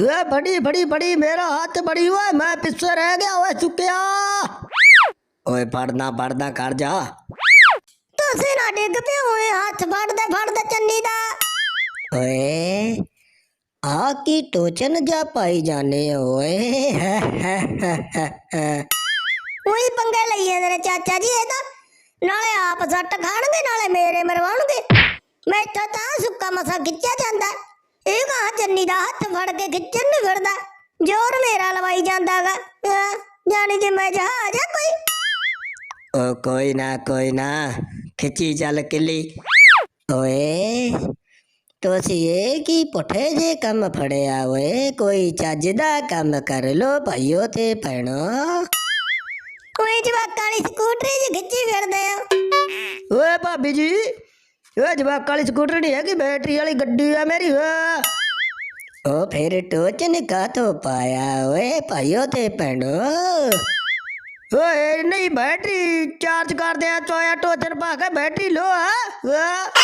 ਓਏ ਬੜੀ ਬੜੀ ਬੜੀ ਮੇਰਾ ਹੱਥ ਬੜੀ ਓਏ ਮੈਂ ਪਿੱਛੇ ਰਹਿ ਗਿਆ ਓਏ ਚੁੱਕਿਆ ਓਏ ਪੜਨਾ ਪੜਨਾ ਕਰ ਜਾ ਤੁਸੀਂ ਨਾ ਡਿੱਗ ਪਏ ਹੋਏ ਹੱਥ ਫੜਦੇ ਫੜਦੇ ਚੰਨੀ ਦਾ ਓਏ ਆ ਕੀ ਟੋਚਨ ਜਾ ਪਾਈ ਜਾਣੇ ਓਏ ਉਹੀ ਪੰਗੇ ਲਈ ਜਾਂਦੇ ਨੇ ਚਾਚਾ ਜੀ ਇਹ ਤਾਂ ਨਾਲੇ ਆਪ ਸੱਟ ਖਾਣਗੇ ਨਾਲੇ ਮੇਰੇ ਮਰਵਾਉਣਗੇ ਮੈਥੋਂ ਤਾਂ ਸੁੱਕਾ ਮਸਾ ਖਿੱਚਿਆ ਜਾਂਦਾ ਇਹ ਕਹਾ ਚੰਨੀ ਦਾ ਹੱਥ ਫੜ ਕੇ ਖਿੱਚਣ ਨਹੀਂ ਫਿਰਦਾ ਜ਼ੋਰ ਮੇਰਾ ਲਵਾਈ ਜਾਂਦਾਗਾ ਜਾਣੀ ਕਿ ਮੈਂ ਜਹਾਜ਼ ਆ ਕੋਈ ਓ ਕੋਈ ਨਾ ਕੋਈ ਨਾ ਖਿੱਚੀ ਚੱਲ ਕਿੱਲੀ ਓਏ ਤੁਸੀਂ ਇਹ ਕੀ ਪੁੱਠੇ ਜੇ ਕੰਮ ਫੜਿਆ ਓਏ ਕੋਈ ਚੱਜ ਦਾ ਕੰਮ ਕਰ ਲੋ ਭਾਈਓ ਤੇ ਭੈਣੋ ਕੋਈ ਜਵਾਕਾਂ ਵਾਲੀ ਸਕੂਟਰੀ 'ਚ ਖਿੱਚੀ ਫਿਰਦੇ ਆ ਓਏ ਭਾਬੀ ਜੀ वे जवाब काली स्कूटर नहीं है कि बैटरी वाली गड्डी है मेरी? ओ, फिर टोच निका तो पाया, ओए भाइयों ते भैनो ओए नहीं, बैटरी चार्ज कर दिया तो चोया टोचन पा के बैटरी लो हाँ? आ